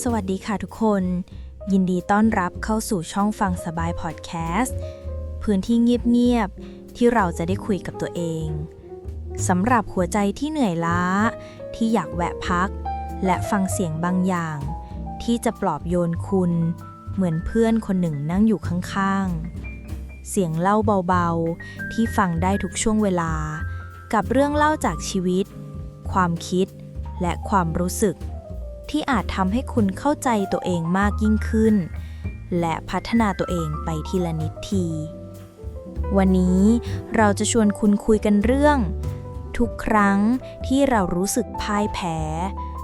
สวัสดีค่ะทุกคน ยินดีต้อนรับเข้าสู่ช่องฟังสบายพอดแคสต์พื้นที่เงียบๆ ที่เราจะได้คุยกับตัวเองสำหรับหัวใจที่เหนื่อยล้า ที่อยากแวะพัก และฟังเสียงบางอย่าง ที่จะปลอบโยนคุณ เหมือนเพื่อนคนหนึ่งนั่งอยู่ข้างๆ เสียงเล่าเบาๆ ที่ฟังได้ทุกช่วงเวลา กับเรื่องเล่าจากชีวิต ความคิด และความรู้สึก ที่อาจทำให้คุณเข้าใจตัวเองมากยิ่งขึ้น และพัฒนาตัวเองไปทีละนิดที วันนี้เราจะชวนคุณคุยกันเรื่อง ทุกครั้งที่เรารู้สึกพ่ายแพ้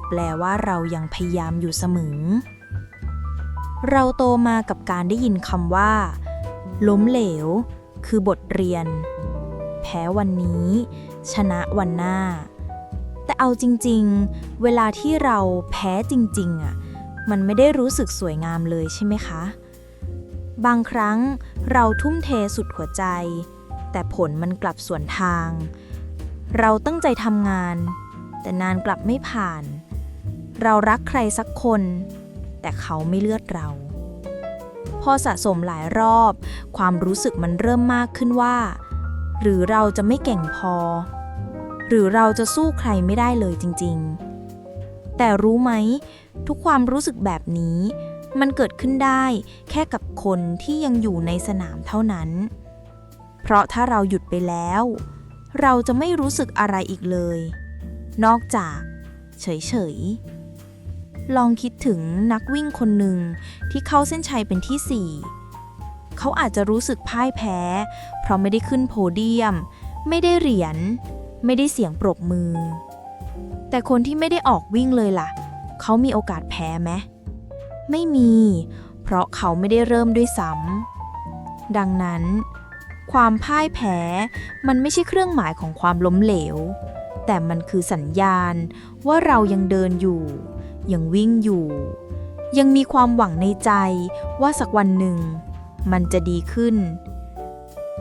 แปลว่าเรายังพยายามอยู่เสมอ เราโตมากับการได้ยินคำว่า ล้มเหลว คือบทเรียน แพ้วันนี้ ชนะวันหน้า แต่เอาจริงๆ เวลาที่เราแพ้จริงๆอะมันไม่ได้รู้สึกสวยงามเลยใช่ไหมคะ บางครั้งเราทุ่มเทสุดหัวใจ แต่ผลมันกลับสวนทาง เราตั้งใจทำงาน แต่นานกลับไม่ผ่าน เรารักใครสักคน แต่เขาไม่เลือกเรา พอสะสมหลายรอบ ความรู้สึกมันเริ่มมากขึ้นว่า หรือเราจะไม่เก่งพอ หรือเราจะสู้ใครไม่ได้เลยจริงๆ แต่รู้ไหม ทุกความรู้สึกแบบนี้ มันเกิดขึ้นได้แค่กับคนที่ยังอยู่ในสนามเท่านั้น เพราะถ้าเราหยุดไปแล้ว เราจะไม่รู้สึกอะไรอีกเลย นอกจาก เฉยๆ ลองคิดถึงนักวิ่งคนหนึ่งที่เข้าเส้นชัยเป็นที่สี่เขาอาจจะรู้สึกพ่ายแพ้ เพราะไม่ได้ขึ้นโพเดียม ไม่ได้เหรียญ ไม่ได้เสียงปรบมือ แต่คนที่ไม่ได้ออกวิ่งเลยล่ะ เขามีโอกาสแพ้ไหมไม่มี เพราะเขาไม่ได้เริ่มด้วยซ้ำดังนั้น ความพ่ายแพ้มันไม่ใช่เครื่องหมายของความล้มเหลว แต่มันคือสัญญาณว่าเรายังเดินอยู่ ยังวิ่งอยู่ ยังมีความหวังในใจว่าสักวันหนึ่ง มันจะดีขึ้น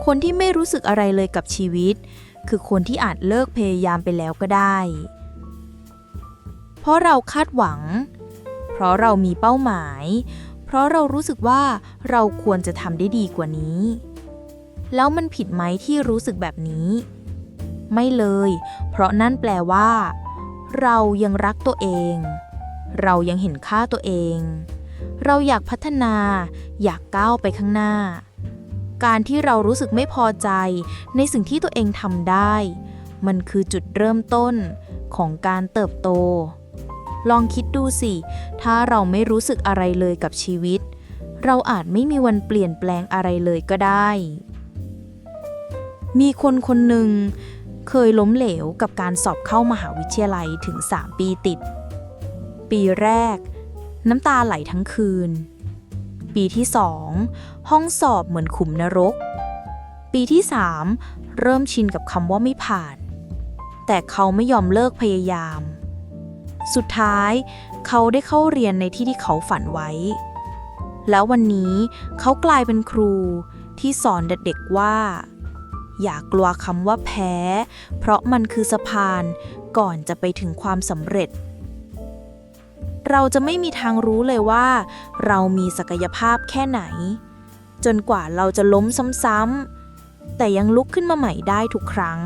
คนที่ไม่รู้สึกอะไรเลยกับชีวิต คือคนที่อาจเลิกพยายามไปแล้วก็ได้ เพราะเราคาดหวัง เพราะเรามีเป้าหมาย เพราะเรารู้สึกว่าเราควรจะทำได้ดีกว่านี้ แล้วมันผิดไหมที่รู้สึกแบบนี้ ไม่เลย เพราะนั่นแปลว่า เรายังรักตัวเอง เรายังเห็นค่าตัวเอง เราอยากพัฒนา อยากก้าวไปข้างหน้า การที่เรารู้สึกไม่พอใจในสิ่งที่ตัวเองทำได้ มันคือจุดเริ่มต้นของการเติบโต ลองคิดดูสิ ถ้าเราไม่รู้สึกอะไรเลยกับชีวิต เราอาจไม่มีวันเปลี่ยนแปลงอะไรเลยก็ได้ มีคนคนหนึ่งเคยล้มเหลวกับการสอบเข้ามหาวิทยาลัยถึง 3 ปีติด ปีแรก น้ำตาไหลทั้งคืน ปีที่สองห้องสอบเหมือนขุมนรก ปีที่สามเริ่มชินกับคำว่าไม่ผ่าน แต่เขาไม่ยอมเลิกพยายาม สุดท้าย เขาได้เข้าเรียนในที่ที่เขาฝันไว้ แล้ววันนี้เขากลายเป็นครูที่สอนเด็กๆว่า อย่ากลัวคำว่าแพ้ เพราะมันคือสะพานก่อนจะไปถึงความสำเร็จ เราจะไม่มีทางรู้เลยว่า เรามีศักยภาพแค่ไหน จนกว่าเราจะล้มซ้ำๆ แต่ยังลุกขึ้นมาใหม่ได้ทุกครั้ง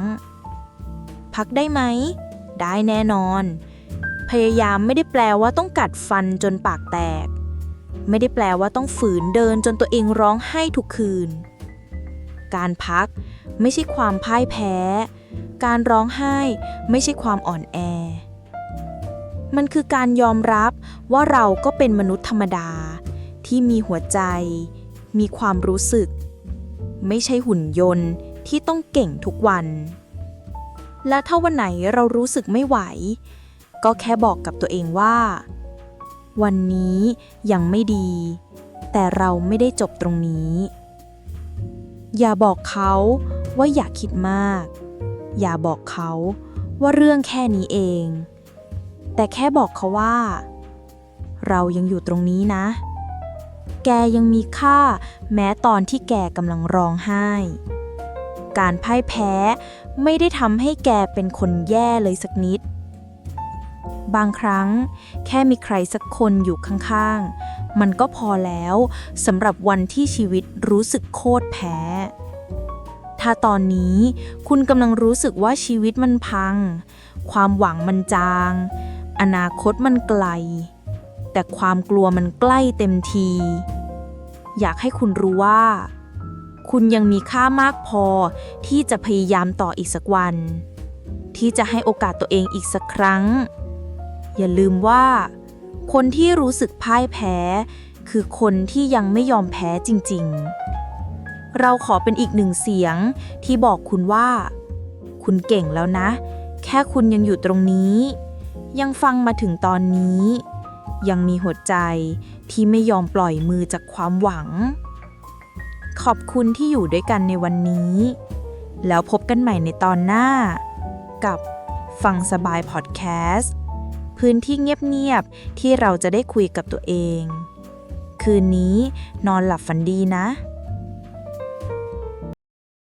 พักได้ไหม ได้แน่นอน พยายามไม่ได้แปลว่าต้องกัดฟันจนปากแตก ไม่ได้แปลว่าต้องฝืนเดินจนตัวเองร้องไห้ทุกคืน การพักไม่ใช่ความพ่ายแพ้ การร้องไห้ไม่ใช่ความอ่อนแอ มันคือการยอมรับว่าเราก็เป็นมนุษย์ธรรมดา ที่มีหัวใจ มีความรู้สึก ไม่ใช่หุ่นยนต์ที่ต้องเก่งทุกวัน และถ้าวันไหนเรารู้สึกไม่ไหว ก็แค่บอกกับตัวเองว่า วันนี้ยังไม่ดี แต่เราไม่ได้จบตรงนี้ อย่าบอกเขาว่าอย่าคิดมาก อย่าบอกเขาว่าเรื่องแค่นี้เอง แต่แค่บอกเขาว่า เรายังอยู่ตรงนี้นะ แกยังมีค่าแม้ตอนที่แกกำลังร้องไห้ การพ่ายแพ้ไม่ได้ทำให้แกเป็นคนแย่เลยสักนิด บางครั้งแค่มีใครสักคนอยู่ข้างๆ มันก็พอแล้วสำหรับวันที่ชีวิตรู้สึกโคตรแพ้ถ้าตอนนี้คุณกำลังรู้สึกว่าชีวิตมันพัง ความหวังมันจาง อนาคตมันไกล แต่ความกลัวมันใกล้เต็มที อยากให้คุณรู้ว่า คุณยังมีค่ามากพอที่จะพยายามต่ออีกสักวัน ที่จะให้โอกาสตัวเองอีกสักครั้ง อย่าลืมว่า คนที่รู้สึกพ่ายแพ้ คือคนที่ยังไม่ยอมแพ้จริง ๆ เราขอเป็นอีกหนึ่งเสียงที่บอกคุณว่า คุณเก่งแล้วนะ แค่คุณยังอยู่ตรงนี้ ยังฟังมาถึงตอนนี้ ยังมีหัวใจที่ไม่ยอมปล่อยมือจากความหวัง ขอบคุณที่อยู่ด้วยกันในวันนี้ แล้วพบกันใหม่ในตอนหน้า กับฟังสบายพอดแคสต์พื้นที่เงียบๆที่เราจะได้คุยกับตัวเอง คืนนี้นอนหลับฝันดีนะ